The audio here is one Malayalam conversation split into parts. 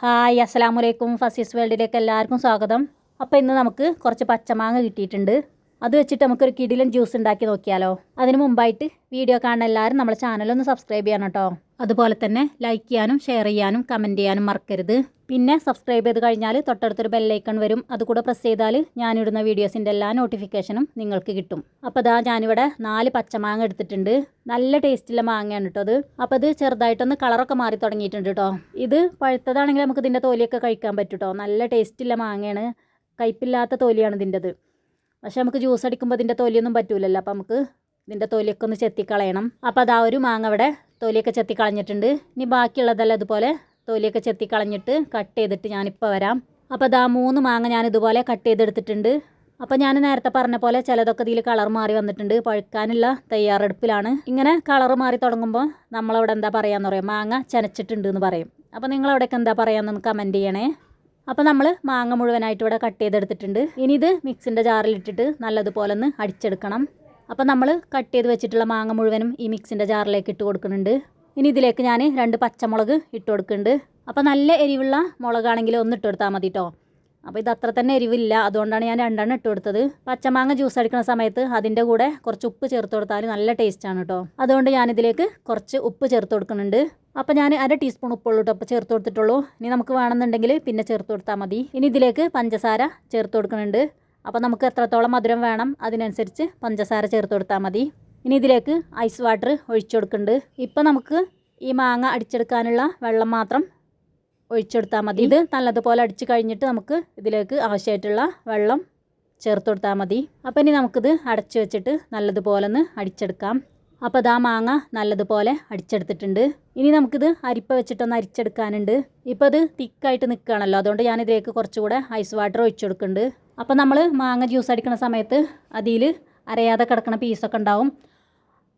ഹായ് അസ്സലാമു അലൈക്കും. ഫസീസ് വേൾഡിലേക്ക് എല്ലാവർക്കും സ്വാഗതം. അപ്പോൾ ഇന്ന് നമുക്ക് കുറച്ച് പച്ചമാങ്ങ കിട്ടിയിട്ടുണ്ട്. അത് വെച്ചിട്ട് നമുക്കൊരു കിടിലൻ ജ്യൂസ് ഉണ്ടാക്കി നോക്കിയാലോ? അതിന് മുമ്പായിട്ട് വീഡിയോ കാണുന്ന എല്ലാവരും നമ്മുടെ ചാനലൊന്ന് സബ്സ്ക്രൈബ് ചെയ്യണം കേട്ടോ അതുപോലെ തന്നെ ലൈക്ക് ചെയ്യാനും ഷെയർ ചെയ്യാനും കമന്റ് ചെയ്യാനും മറക്കരുത്. പിന്നെ സബ്സ്ക്രൈബ് ചെയ്ത് കഴിഞ്ഞാൽ തൊട്ടടുത്തൊരു ബെല്ലൈക്കൺ വരും. അതുകൂടെ പ്രസ് ചെയ്താൽ ഞാനിടുന്ന വീഡിയോസിന്റെ എല്ലാ നോട്ടിഫിക്കേഷനും നിങ്ങൾക്ക് കിട്ടും. അപ്പോൾ ദാ ഞാനിവിടെ നാല് പച്ചമാങ്ങ എടുത്തിട്ടുണ്ട്. നല്ല ടേസ്റ്റുള്ള മാങ്ങയാണ് കേട്ടോ അത്. അപ്പോൾ ഇത് ചെറുതായിട്ടൊന്ന് കളറൊക്കെ മാറി തുടങ്ങിയിട്ടുണ്ട് കേട്ടോ ഇത് പഴുത്തതാണെങ്കിൽ നമുക്ക് ഇതിന്റെ തോലിയൊക്കെ കഴിക്കാൻ പറ്റും കേട്ടോ നല്ല ടേസ്റ്റുള്ള മാങ്ങയാണ്. കയ്പില്ലാത്ത തോലിയാണ് ഇതിന്റെത് പക്ഷെ നമുക്ക് ജ്യൂസ് അടിക്കുമ്പോൾ ഇതിന്റെ തൊലിയൊന്നും പറ്റൂലല്ലോ. അപ്പോൾ നമുക്ക് ഇതിന്റെ തൊലിയൊക്കെ ഒന്ന് ചെത്തിക്കളയണം. അപ്പോൾ അതാ ഒരു മാങ്ങ ഇവിടെ തൊലിയൊക്കെ ചെത്തിക്കളഞ്ഞിട്ടുണ്ട്. ഇനി ബാക്കിയുള്ളതെല്ലാം ഇതുപോലെ തൊലിയൊക്കെ ചെത്തിക്കളഞ്ഞിട്ട് കട്ട് ചെയ്തിട്ട് ഞാനിപ്പോൾ വരാം. അപ്പോൾ അതാ മൂന്ന് മാങ്ങ ഞാൻ ഇതുപോലെ കട്ട് ചെയ്തെടുത്തിട്ടുണ്ട്. അപ്പോൾ ഞാൻ നേരത്തെ പറഞ്ഞ പോലെ ചിലതൊക്കെ ഇതിൽ കളർ മാറി വന്നിട്ടുണ്ട്. പഴുക്കാനുള്ള തയ്യാറെടുപ്പിലാണ്. ഇങ്ങനെ കളർ മാറി തുടങ്ങുമ്പോൾ നമ്മളവിടെ എന്താ പറയുക എന്ന് പറയും? മാങ്ങ ചനച്ചിട്ടുണ്ട് എന്ന് പറയും. അപ്പോൾ നിങ്ങളവിടെയൊക്കെ എന്താ പറയുക എന്നൊന്ന് കമന്റ് ചെയ്യണേ. അപ്പോൾ നമ്മൾ മാങ്ങ മുഴുവനായിട്ട് ഇവിടെ കട്ട് ചെയ്തെടുത്തിട്ടുണ്ട്. ഇനി ഇത് മിക്സിന്റെ ജാറിലിട്ടിട്ട് നല്ലതുപോലെ ഒന്ന് അടിച്ചെടുക്കണം. അപ്പോൾ നമ്മൾ കട്ട് ചെയ്ത് വെച്ചിട്ടുള്ള മാങ്ങ മുഴുവനും ഈ മിക്സിന്റെ ജാറിലേക്ക് ഇട്ട് കൊടുക്കുന്നുണ്ട്. ഇനി ഇതിലേക്ക് ഞാൻ രണ്ട് പച്ചമുളക് ഇട്ട് കൊടുക്കുന്നുണ്ട്. അപ്പോൾ നല്ല എരിവുള്ള മുളകാണെങ്കിൽ ഒന്ന് ഇട്ട് കൊടുത്താൽ മതി കേട്ടോ അപ്പോൾ ഇത് അത്ര തന്നെ എരിവില്ല. അതുകൊണ്ടാണ് ഞാൻ രണ്ടെണ്ണം ഇട്ട് കൊടുത്തത്. പച്ചമാങ്ങ ജ്യൂസ് അടിക്കുന്ന സമയത്ത് അതിന്റെ കൂടെ കുറച്ച് ഉപ്പ് ചേർത്ത് കൊടുത്താൽ നല്ല ടേസ്റ്റാണ് കേട്ടോ അതുകൊണ്ട് ഞാനിതിലേക്ക് കുറച്ച് ഉപ്പ് ചേർത്ത് കൊടുക്കുന്നുണ്ട്. അപ്പോൾ ഞാൻ അര ടീസ്പൂൺ ഉപ്പുള്ളൂ കേട്ടോ അപ്പോൾ ചേർത്ത് കൊടുത്തിട്ടുള്ളൂ. ഇനി നമുക്ക് വേണമെന്നുണ്ടെങ്കിൽ പിന്നെ ചേർത്ത് കൊടുത്താൽ മതി. ഇനി ഇതിലേക്ക് പഞ്ചസാര ചേർത്ത് കൊടുക്കുന്നുണ്ട്. അപ്പോൾ നമുക്ക് എത്രത്തോളം മധുരം വേണം അതിനനുസരിച്ച് പഞ്ചസാര ചേർത്ത് കൊടുത്താൽ മതി. ഇനി ഇതിലേക്ക് ഐസ് വാട്ടർ ഒഴിച്ചു കൊടുക്കുന്നുണ്ട്. ഇപ്പോൾ നമുക്ക് ഈ മാങ്ങ അടിച്ചെടുക്കാനുള്ള വെള്ളം മാത്രം ഒഴിച്ചെടുത്താൽ മതി. ഇത് നല്ലതുപോലെ അടിച്ച് കഴിഞ്ഞിട്ട് നമുക്ക് ഇതിലേക്ക് ആവശ്യമായിട്ടുള്ള വെള്ളം ചേർത്ത് കൊടുത്താൽ മതി. അപ്പോൾ ഇനി നമുക്കിത് അടച്ച് വെച്ചിട്ട് നല്ലതുപോലെ ഒന്ന് അടിച്ചെടുക്കാം. അപ്പോൾ അതാ മാങ്ങ നല്ലതുപോലെ അടിച്ചെടുത്തിട്ടുണ്ട്. ഇനി നമുക്കിത് അരിപ്പ വെച്ചിട്ടൊന്ന് അരിച്ചെടുക്കാനുണ്ട്. ഇപ്പോൾ അത് തിക്കായിട്ട് നിൽക്കുകയാണല്ലോ അതുകൊണ്ട് ഞാൻ ഇതിലേക്ക് കുറച്ചുകൂടെ ഐസ് വാട്ടർ ഒഴിച്ചു കൊടുക്കുന്നുണ്ട്. അപ്പോൾ നമ്മൾ മാങ്ങ ജ്യൂസ് അടിക്കുന്ന സമയത്ത് അതിൽ അരയാതെ കിടക്കുന്ന പീസൊക്കെ ഉണ്ടാവും.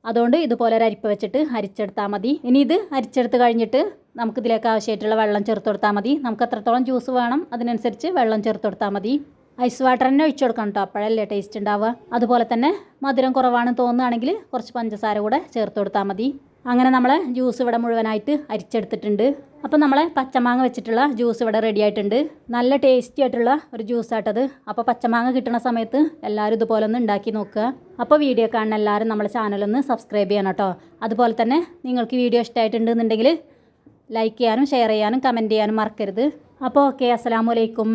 അതുകൊണ്ട് ഇതുപോലെ ഒരു അരിപ്പ വെച്ചിട്ട് അരിച്ചെടുത്താൽ മതി. ഇനി ഇത് അരിച്ചെടുത്ത് കഴിഞ്ഞിട്ട് നമുക്കിതിലേക്ക് ആവശ്യമായിട്ടുള്ള വെള്ളം ചേർത്ത് കൊടുത്താൽ മതി. നമുക്ക് എത്രത്തോളം ജ്യൂസ് വേണം അതിനനുസരിച്ച് വെള്ളം ചേർത്ത് കൊടുത്താൽ മതി. ഐസ് വാട്ടർ തന്നെ ഒഴിച്ചു കൊടുക്കണം കേട്ടോ അപ്പോഴല്ലേ ടേസ്റ്റ് ഉണ്ടാവുക. അതുപോലെ തന്നെ മധുരം കുറവാണെന്ന് തോന്നുകയാണെങ്കിൽ കുറച്ച് പഞ്ചസാര കൂടെ ചേർത്ത് കൊടുത്താൽ മതി. അങ്ങനെ നമ്മൾ ജ്യൂസ് ഇവിടെ മുഴുവനായിട്ട് അരിച്ചെടുത്തിട്ടുണ്ട്. അപ്പോൾ നമ്മൾ പച്ചമാങ്ങ വെച്ചിട്ടുള്ള ജ്യൂസ് ഇവിടെ റെഡി ആയിട്ടുണ്ട്. നല്ല ടേസ്റ്റി ആയിട്ടുള്ള ഒരു ജ്യൂസ് ആട്ടത്. അപ്പോൾ പച്ചമാങ്ങ കിട്ടുന്ന സമയത്ത് എല്ലാവരും ഇതുപോലെ ഒന്ന് ഉണ്ടാക്കി നോക്കുക. അപ്പോൾ വീഡിയോ കാണുന്ന എല്ലാവരും നമ്മുടെ ചാനലൊന്ന് സബ്സ്ക്രൈബ് ചെയ്യണം കേട്ടോ അതുപോലെ തന്നെ നിങ്ങൾക്ക് വീഡിയോ ഇഷ്ടമായിട്ടുണ്ടെന്നുണ്ടെങ്കിൽ ലൈക്ക് ചെയ്യാനും ഷെയർ ചെയ്യാനും കമന്റ് ചെയ്യാനും മറക്കരുത്. അപ്പോൾ ഓക്കെ അസ്സലാമു അലൈക്കും.